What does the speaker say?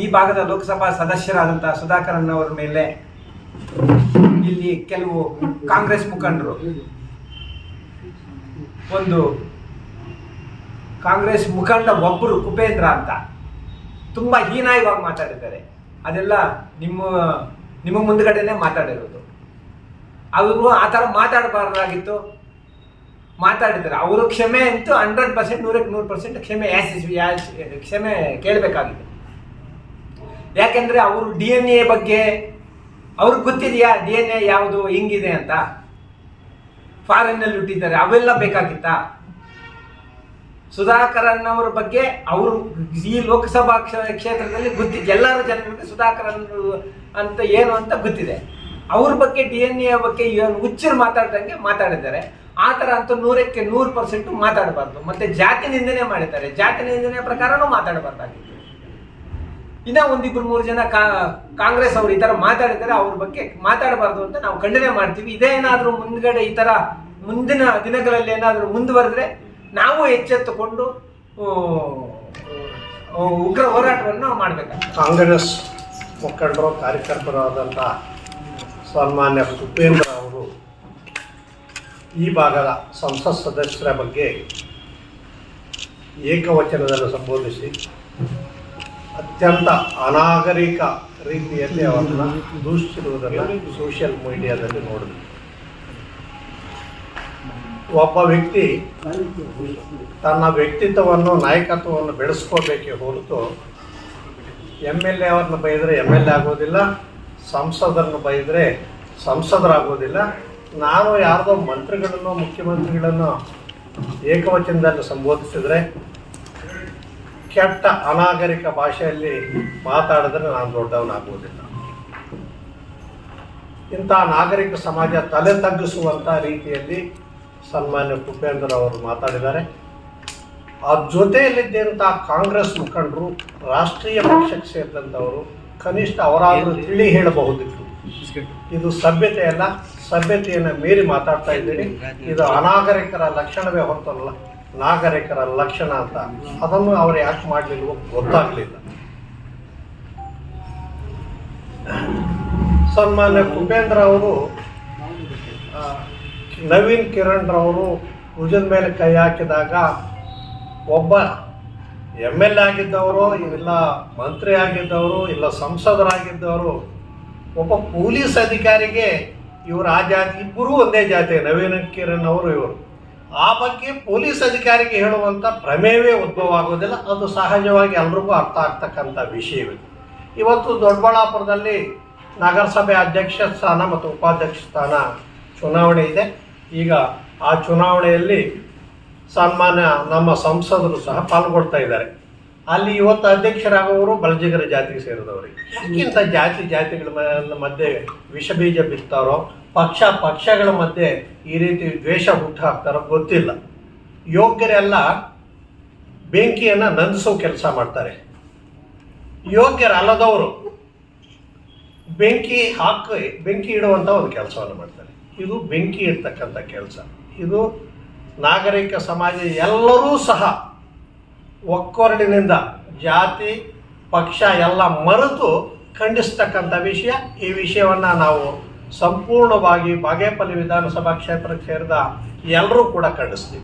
ಈ ಭಾಗದ ಲೋಕಸಭಾ ಸದಸ್ಯರಾದಂತಹ ಸುಧಾಕರನ್ ಅವರ ಮೇಲೆ ಇಲ್ಲಿ ಕೆಲವು ಕಾಂಗ್ರೆಸ್ ಮುಖಂಡರು ಒಂದು ಕಾಂಗ್ರೆಸ್ ಮುಖಂಡ ಒಬ್ಬರು ಕುಪೇಂದ್ರ ಅಂತ ತುಂಬಾ ಹೀನಾಯವಾಗಿ ಮಾತಾಡಿದ್ದಾರೆ. ಅದೆಲ್ಲ ನಿಮ್ಮ ನಿಮ್ಮ ಮುಂದ್ಗಡೆನೆ ಮಾತಾಡಿರೋದು. ಅವರು ಆ ಥರ ಮಾತಾಡಬಾರ್ದಾಗಿತ್ತು. ಮಾತಾಡಿದ್ದಾರೆ. ಅವರು ಕ್ಷಮೆ ಅಂತೂ ಹಂಡ್ರೆಡ್ ಪರ್ಸೆಂಟ್, ನೂರಕ್ಕೆ ನೂರು ಪರ್ಸೆಂಟ್ ಕ್ಷಮೆ ಯಾಸ್ ಯಾಚ್ ಕ್ಷಮೆ ಕೇಳಬೇಕಾಗಿದೆ. ಯಾಕೆಂದ್ರೆ ಅವರು ಡಿ ಎನ್ ಎ ಬಗ್ಗೆ ಅವ್ರಿಗೆ ಗೊತ್ತಿದೆಯಾ? ಡಿ ಎನ್ ಎ ಯಾವುದು, ಹಿಂಗಿದೆ ಅಂತ. ಫಾರಿನ್ನಲ್ಲಿ ಹುಟ್ಟಿದ್ದಾರೆ, ಅವೆಲ್ಲ ಬೇಕಾಗಿತ್ತಾ? ಸುಧಾಕರನ್ ಅವರ ಬಗ್ಗೆ ಅವರು ಈ ಲೋಕಸಭಾ ಕ್ಷ- ಕ್ಷೇತ್ರದಲ್ಲಿ ಗೊತ್ತಿದೆ. ಎಲ್ಲರ ಜನರಿಗೆ ಸುಧಾಕರನ್ ಅಂತ ಏನು ಅಂತ ಗೊತ್ತಿದೆ. ಅವ್ರ ಬಗ್ಗೆ ಡಿ ಎನ್ ಎ ಬಗ್ಗೆ ಏನು ಹುಚ್ಚರು ಮಾತಾಡ್ದಂಗೆ ಮಾತಾಡಿದ್ದಾರೆ. ಆ ಥರ ಅಂತೂ ನೂರಕ್ಕೆ ನೂರು ಪರ್ಸೆಂಟ್ ಮಾತಾಡಬಾರ್ದು. ಮತ್ತೆ ಜಾತಿ ನಿಂದನೆ ಮಾಡಿದ್ದಾರೆ. ಜಾತಿ ನಿಂದನೆ ಪ್ರಕಾರನೂ ಮಾತಾಡಬಾರ್ದಾಗಿತ್ತು. ಇನ್ನ ಒಂದಿಬ್ರು ಮೂರು ಜನ ಕಾಂಗ್ರೆಸ್ ಅವರು ಈ ತರ ಮಾತಾಡಿದ್ದಾರೆ ಅವ್ರ ಬಗ್ಗೆ ಮಾತಾಡಬಾರ್ದು ಅಂತ ನಾವು ಖಂಡನೆ ಮಾಡ್ತೀವಿ. ಇದೇನಾದ್ರೂ ಮುಂದ್ಗಡೆ ಈ ತರ ಮುಂದಿನ ದಿನಗಳಲ್ಲಿ ಏನಾದ್ರೂ ಮುಂದುವರೆದ್ರೆ ನಾವು ಎಚ್ಚೆತ್ತುಕೊಂಡು ಉಗ್ರ ಹೋರಾಟವನ್ನು ಮಾಡ್ಬೇಕಾಗ್ತದೆ. ಕಾಂಗ್ರೆಸ್ ಮುಖಂಡರು ಕಾರ್ಯಕರ್ತರಾದಂಥ ಸನ್ಮಾನ್ಯ ಉಪೇಂದ್ರ ಅವರು ಈ ಭಾಗದ ಸಂಸತ್ ಸದಸ್ಯರ ಬಗ್ಗೆ ಏಕವಚನದಲ್ಲಿ ಸಂಬೋಧಿಸಿ ಅತ್ಯಂತ ಅನಾಗರಿಕ ರೀತಿಯಲ್ಲಿ ಅವರನ್ನು ದೂಷಿಸಿರುವುದನ್ನು ಸೋಷಿಯಲ್ ಮೀಡಿಯಾದಲ್ಲಿ ನೋಡಿದ್ವಿ. ಒಬ್ಬ ವ್ಯಕ್ತಿ ತನ್ನ ವ್ಯಕ್ತಿತ್ವವನ್ನು, ನಾಯಕತ್ವವನ್ನು ಬೆಳೆಸ್ಕೋಬೇಕೇ ಹೊರತು ಎಂ ಎಲ್ ಎ ಅವ್ರನ್ನ ಬೈದರೆ ಎಂ ಎಲ್ ಎ ಆಗೋದಿಲ್ಲ, ಸಂಸದರನ್ನು ಬೈದರೆ ಸಂಸದರಾಗೋದಿಲ್ಲ. ನಾನು ಯಾರ್ದೋ ಮಂತ್ರಿಗಳನ್ನು ಮುಖ್ಯಮಂತ್ರಿಗಳನ್ನು ಏಕವಚನದಲ್ಲಿ ಸಂಬೋಧಿಸಿದರೆ ಕೆಟ್ಟ ಅನಾಗರಿಕ ಭಾಷೆಯಲ್ಲಿ ಮಾತಾಡಿದ್ರೆ ನಾನು ದೊಡ್ಡವನಾಗುವುದಿಲ್ಲ. ಇಂಥ ನಾಗರಿಕ ಸಮಾಜ ತಲೆ ತಗ್ಗಿಸುವಂಥ ರೀತಿಯಲ್ಲಿ ಸನ್ಮಾನ್ಯ ಉಪೇಂದ್ರ ಅವರು ಮಾತಾಡಿದ್ದಾರೆ. ಆ ಜೊತೆಯಲ್ಲಿದ್ದಂಥ ಕಾಂಗ್ರೆಸ್ ಮುಖಂಡರು, ರಾಷ್ಟ್ರೀಯ ಪಕ್ಷಕ್ಕೆ ಸೇರಿದಂಥವರು, ಕನಿಷ್ಠ ಅವರಾದರೂ ತಿಳಿ ಹೇಳಬಹುದಿತ್ತು. ಇದು ಸಭ್ಯತೆಯಲ್ಲ, ಸಭ್ಯತೆಯನ್ನು ಮೀರಿ ಮಾತಾಡ್ತಾ ಇದ್ದೀರಿ. ಇದು ಅನಾಗರಿಕರ ಲಕ್ಷಣವೇ ಹೊರತಲ್ಲ. ನಾಗರಿಕರ ಲಕ್ಷಣ ಅಂತ. ಅದನ್ನು ಅವರು ಯಾಕೆ ಮಾಡಲಿಲ್ಲ ಗೊತ್ತಾಗಲಿಲ್ಲ. ಸನ್ಮಾನ್ಯ ಕುಪೇಂದ್ರ ಅವರು ನವೀನ್ ಕಿರಣ್ ರವರು ಭುಜದ ಮೇಲೆ ಕೈ ಹಾಕಿದಾಗ ಒಬ್ಬ ಎಂ ಎಲ್ ಎ ಆಗಿದ್ದವರು, ಇಲ್ಲ ಮಂತ್ರಿ ಆಗಿದ್ದವರು, ಇಲ್ಲ ಸಂಸದರಾಗಿದ್ದವರು, ಒಬ್ಬ ಪೊಲೀಸ್ ಅಧಿಕಾರಿಗೆ ಇವರು ಆ ಜಾತಿ, ಇಬ್ಬರೂ ಒಂದೇ ಜಾತಿ, ನವೀನ್ ಕಿರಣ್ ಅವರು ಇವರು. ಆ ಬಗ್ಗೆ ಪೊಲೀಸ್ ಅಧಿಕಾರಿಗೆ ಹೇಳುವಂಥ ಪ್ರಮೇಯವೇ ಉದ್ಭವ ಆಗೋದಿಲ್ಲ ಅದು ಸಹಜವಾಗಿ ಎಲ್ರಿಗೂ ಅರ್ಥ ಆಗ್ತಕ್ಕಂಥ ವಿಷಯವಿದೆ. ಇವತ್ತು ದೊಡ್ಡಬಳ್ಳಾಪುರದಲ್ಲಿ ನಗರಸಭೆ ಅಧ್ಯಕ್ಷ ಸ್ಥಾನ ಮತ್ತು ಉಪಾಧ್ಯಕ್ಷ ಸ್ಥಾನ ಚುನಾವಣೆ ಇದೆ. ಈಗ ಆ ಚುನಾವಣೆಯಲ್ಲಿ ಸನ್ಮಾನ್ಯ ನಮ್ಮ ಸಂಸದರು ಸಹ ಪಾಲ್ಗೊಳ್ತಾ ಇದ್ದಾರೆ. ಅಲ್ಲಿ ಇವತ್ತು ಅಧ್ಯಕ್ಷರಾಗುವವರು ಬಲಜಿಗರ ಜಾತಿಗೆ ಸೇರಿದವರಿಗೆ ಯಾಕಿಂತ ಜಾತಿ ಜಾತಿಗಳ ಮಧ್ಯೆ ವಿಷ ಬೀಜ ಬಿತ್ತಾರೋ, ಪಕ್ಷ ಪಕ್ಷಗಳ ಮಧ್ಯೆ ಈ ರೀತಿ ದ್ವೇಷ ಹುಟ್ಟು ಹಾಕ್ತಾರೋ ಗೊತ್ತಿಲ್ಲ. ಯೋಗ್ಯರೆಲ್ಲ ಬೆಂಕಿಯನ್ನು ನಂದಿಸೋ ಕೆಲಸ ಮಾಡ್ತಾರೆ. ಯೋಗ್ಯರಲ್ಲದವರು ಬೆಂಕಿ ಹಾಕಿ, ಬೆಂಕಿ ಇಡುವಂಥ ಒಂದು ಕೆಲಸವನ್ನು ಮಾಡ್ತಾರೆ. ಇದು ಬೆಂಕಿ ಇಡ್ತಕ್ಕಂಥ ಕೆಲಸ. ಇದು ನಾಗರಿಕ ಸಮಾಜ ಎಲ್ಲರೂ ಸಹ ಒಕ್ಕೊರಡಿನಿಂದ ಜಾತಿ, ಪಕ್ಷ ಎಲ್ಲ ಮರೆತು ಖಂಡಿಸ್ತಕ್ಕಂಥ ವಿಷಯ. ಈ ವಿಷಯವನ್ನು ನಾವು ಸಂಪೂರ್ಣವಾಗಿ ಬಾಗೇಪಲ್ಲಿ ವಿಧಾನಸಭಾ ಕ್ಷೇತ್ರಕ್ಕೆ ಸೇರಿದ ಎಲ್ಲರೂ ಕೂಡ ಖಂಡಿಸ್ತೀವಿ.